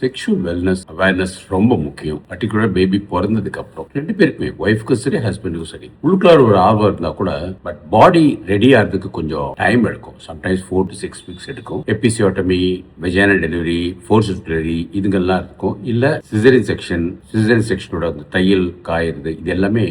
Sexual wellness awareness ரொம்ப முக்கியம். Particular baby பிறந்ததுக்கு அப்புறம் ரெண்டு பேருக்குமே ஒய்ஃப்க்கும் சரி ஹஸ்பண்டுக்கும் சரி. உள்ளுக்குள்ளார ஒரு ஆர்வம் இருந்தா கூட பட் பாடி ரெடி ஆகிறதுக்கு கொஞ்சம் டைம் எடுக்கும். Sometimes four to six weeks எடுக்கும். Episiotomy vaginal delivery forceps delivery இதுங்கெல்லாம் இருக்கும். இல்ல சிசரின் செக்ஷன் சிசரின் செக்ஷனோட அந்த தையல் காயிறது இது எல்லாமே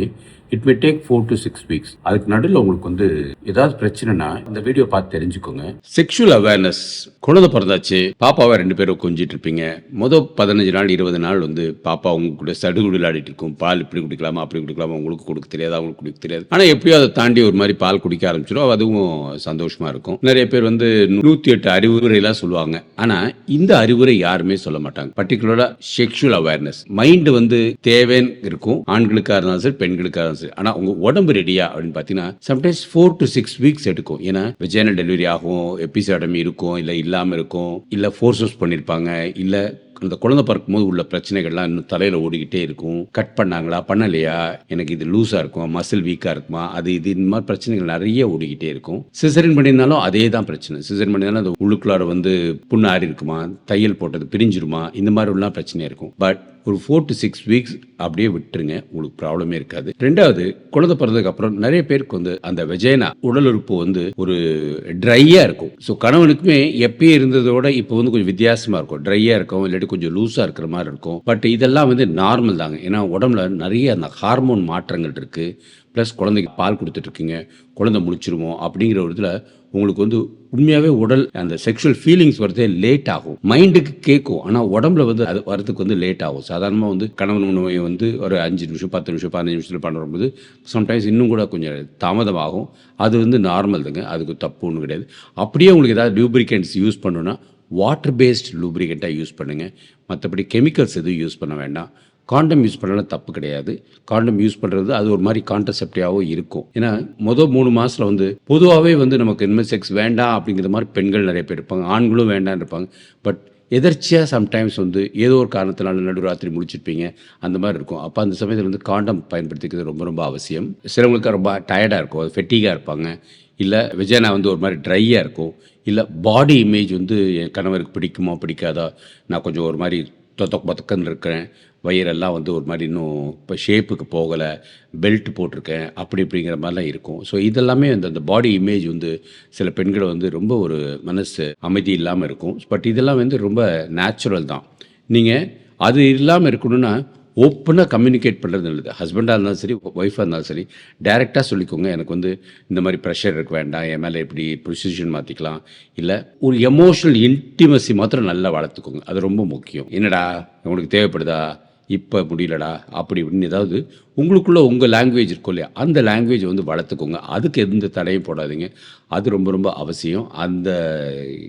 it will take four to six weeks அதுக்கு நடுவில் உங்களுக்கு வந்து ஏதாவது பிரச்சனைனா இந்த வீடியோ பார்த்து தெரிஞ்சுக்கோங்க. செக்ஷுவல் அவேர்னஸ் குழந்தை பிறந்தாச்சு பாப்பாவை ரெண்டு பேரும் கொஞ்சிட்டு இருப்பீங்க. மொதல் பதினஞ்சு நாள் இருபது நாள் வந்து பாப்பா உங்க கூட சடுகுடு விளையாடிட்டு இருக்கும். பால் இப்படி குடிக்கலாமா அப்படி குடிக்கலாமா உங்களுக்கு கொடுக்க தெரியாது அவங்களுக்கு குடிக்க தெரியாது. ஆனால் எப்படியோ அதை தாண்டி ஒரு மாதிரி பால் குடிக்க ஆரம்பிச்சிடும் அதுவும் சந்தோஷமா இருக்கும். நிறைய பேர் வந்து நூற்றி எட்டு அறிவுரைலாம் சொல்லுவாங்க. ஆனால் இந்த அறிவுரை யாருமே சொல்ல மாட்டாங்க. பர்டிகுலராக செக்ஷுவல் அவேர்னஸ் மைண்டு வந்து தேவைன்னு இருக்கும். ஆண்களுக்காக இருந்தாலும் சரி பெண்களுக்காக இருந்தாலும் சான்சஸ் ஆனால் உங்க உடம்பு ரெடியா அப்படின்னு பார்த்தீங்கன்னா sometimes four to six weeks எடுக்கும். ஏன்னா வெஜைனல் டெலிவரி ஆகும் எபிசாடமி இருக்கும் இல்லை இல்லாமல் இருக்கும் இல்லை ஃபோர்ஸஸ் பண்ணியிருப்பாங்க இல்லை அந்த குழந்தை பிறக்கும் போது உள்ள பிரச்சனைகள்லாம் இன்னும் தலையில் ஓடிக்கிட்டே இருக்கும். கட் பண்ணாங்களா பண்ணலையா? எனக்கு இது லூஸாக இருக்கும் மசில் வீக்காக இருக்குமா? அது இது இந்த மாதிரி பிரச்சனைகள் நிறைய ஓடிக்கிட்டே இருக்கும். சிசரின் பண்ணியிருந்தாலும் அதே தான் பிரச்சனை. சிசரின் பண்ணியிருந்தாலும் அந்த உள்ளுக்குள்ளார வந்து புண்ணு ஆறி இருக்குமா தையல் போட்டது பிரிஞ்சிருமா இந்த மாதிரி உள்ள பிரச்சனை இருக்கும். பட் ஒரு ஃபோர் டு சிக்ஸ் வீக்ஸ் அப்படியே விட்டுருங்க. உங்களுக்கு ப்ராப்ளமே இருக்காது. ரெண்டாவது குழந்தை பிறந்ததுக்கு அப்புறம் நிறைய பேருக்கு வந்து அந்த வெஜைனா உடல் உறுப்பு வந்து ஒரு ட்ரையாக இருக்கும். ஸோ கணவனுக்குமே எப்பயே இருந்ததோட இப்போ வந்து கொஞ்சம் வித்தியாசமாக இருக்கும். ட்ரையாக இருக்கும் இல்லாட்டி கொஞ்சம் லூஸாக இருக்கிற மாதிரி இருக்கும். பட் இதெல்லாம் வந்து நார்மல் தாங்க. ஏன்னா உடம்புல நிறைய அந்த ஹார்மோன் மாற்றங்கள் இருக்குது ப்ளஸ் குழந்தைக்கு பால் கொடுத்துட்ருக்கீங்க குழந்தை முடிச்சிருமோ அப்படிங்கிற ஒரு இதில் உங்களுக்கு வந்து உண்மையாகவே உடல் அந்த செக்ஷுவல் ஃபீலிங்ஸ் வரதே லேட் ஆகும். மைண்டுக்கு கேட்கும். ஆனால் உடம்புல வந்து அது வரதுக்கு வந்து லேட் ஆகும். சாதாரணமாக வந்து கணவன் உணவை வந்து ஒரு அஞ்சு நிமிஷம் பத்து நிமிஷம் பதினஞ்சு நிமிஷத்தில் பண்ணும்போது சம்டைம்ஸ் இன்னும் கூட கொஞ்சம் தாமதமாகும். அது வந்து நார்மல் தாங்க. அதுக்கு தப்பு ஒன்றும் கிடையாது. அப்படியே உங்களுக்கு ஏதாவது லூப்ரிகன்ட்ஸ் யூஸ் பண்ணணுன்னா வாட்டர் பேஸ்ட் லூப்ரிகண்ட்டாக யூஸ் பண்ணுங்கள் மற்றபடி கெமிக்கல்ஸ் எதுவும் யூஸ் பண்ண வேண்டாம். காண்டம் யூஸ் பண்ணலாம் தப்பு கிடையாது. காண்டம் யூஸ் பண்ணுறது அது ஒரு மாதிரி கான்ட்ரசெப்டிவாகவும் இருக்கும். ஏன்னா மொதல் மூணு மாதத்தில் வந்து பொதுவாகவே வந்து நமக்கு இனிமேல் செக்ஸ் வேண்டாம் அப்படிங்கிற மாதிரி பெண்கள் நிறைய பேர் இருப்பாங்க. ஆண்களும் வேண்டாம் இருப்பாங்க. பட் எதர்ச்சியாக சம்டைம்ஸ் வந்து ஏதோ ஒரு காரணத்தினால நடுராத்திரி முடிச்சிருப்பீங்க. அந்த மாதிரி இருக்கும். அப்போ அந்த சமயத்தில் வந்து காண்டம் பயன்படுத்திக்கிறது ரொம்ப ரொம்ப அவசியம். சிலவங்களுக்கு ரொம்ப டயர்டாக இருக்கும். அது ஃபெட்டிகாக இருப்பாங்க. இல்லை விஜயனா வந்து ஒரு மாதிரி ட்ரையாக இருக்கும். இல்லை பாடி இமேஜ் வந்து என் கணவருக்கு பிடிக்குமோ பிடிக்காதா? நான் கொஞ்சம் ஒரு மாதிரி தொத்தக்கு பத்தக்கன்னு இருக்கிறேன் வயிறெல்லாம் வந்து ஒரு மாதிரி இன்னும் இப்போ ஷேப்புக்கு போகலை பெல்ட் போட்டிருக்கேன் அப்படி இப்படிங்கிற மாதிரிலாம் இருக்கும் ஸோ இதெல்லாமே அந்த அந்த பாடி இமேஜ் வந்து சில பெண்களை வந்து ரொம்ப ஒரு மனசு அமைதி இல்லாமல் இருக்கும் பட் இதெல்லாம் வந்து ரொம்ப நேச்சுரல் தான் நீங்கள் அது இல்லாமல் இருக்கணும்னா ஓப்பனாக கம்யூனிகேட் பண்ணுறது நல்லது. ஹஸ்பண்டாக இருந்தாலும் சரி ஒய்ஃபாக இருந்தாலும் சரி டைரெக்டாக சொல்லிக்கோங்க. எனக்கு வந்து இந்த மாதிரி ப்ரெஷர் இருக்க வேண்டாம். என் மேலே எப்படி பொசிஷன் மாற்றிக்கலாம் இல்லை ஒரு எமோஷனல் இன்டிமசி மாத்திரம் நல்லா வளர்த்துக்கோங்க. அது ரொம்ப முக்கியம். என்னடா உனக்கு தேவைப்படுதா? இப்போ முடியலடா அப்படி இப்படின்னு ஏதாவது உங்களுக்குள்ள உங்கள் லாங்குவேஜ் இருக்கும் இல்லையா அந்த லாங்குவேஜ் வந்து வளர்த்துக்கோங்க. அதுக்கு எந்த தடையும் போடாதீங்க. அது ரொம்ப ரொம்ப அவசியம். அந்த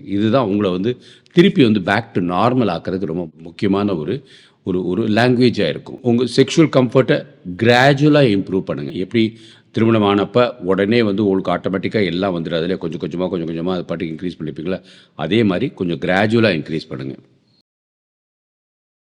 இதுதான் உங்களை வந்து திருப்பி வந்து பேக் டு நார்மல் ஆக்கிறதுக்கு ரொம்ப முக்கியமான ஒரு ஒரு ஒரு லாங்குவேஜாக இருக்கும். உங்கள் செக்ஷுவல் கம்ஃபர்ட்டை கிராஜுவலாக இம்ப்ரூவ் பண்ணுங்கள் எப்படி திருமணம் ஆனப்போ உடனே வந்து உங்களுக்கு ஆட்டோமேட்டிக்காக எல்லாம் வந்துடும் அதில் கொஞ்சம் கொஞ்சமாக கொஞ்சம் கொஞ்சமாக அது பாட்டுக்கு இன்க்ரீஸ் பண்ணிப்பீங்களா? அதே மாதிரி கொஞ்சம் கிராஜுவலாக இன்க்ரீஸ் பண்ணுங்கள்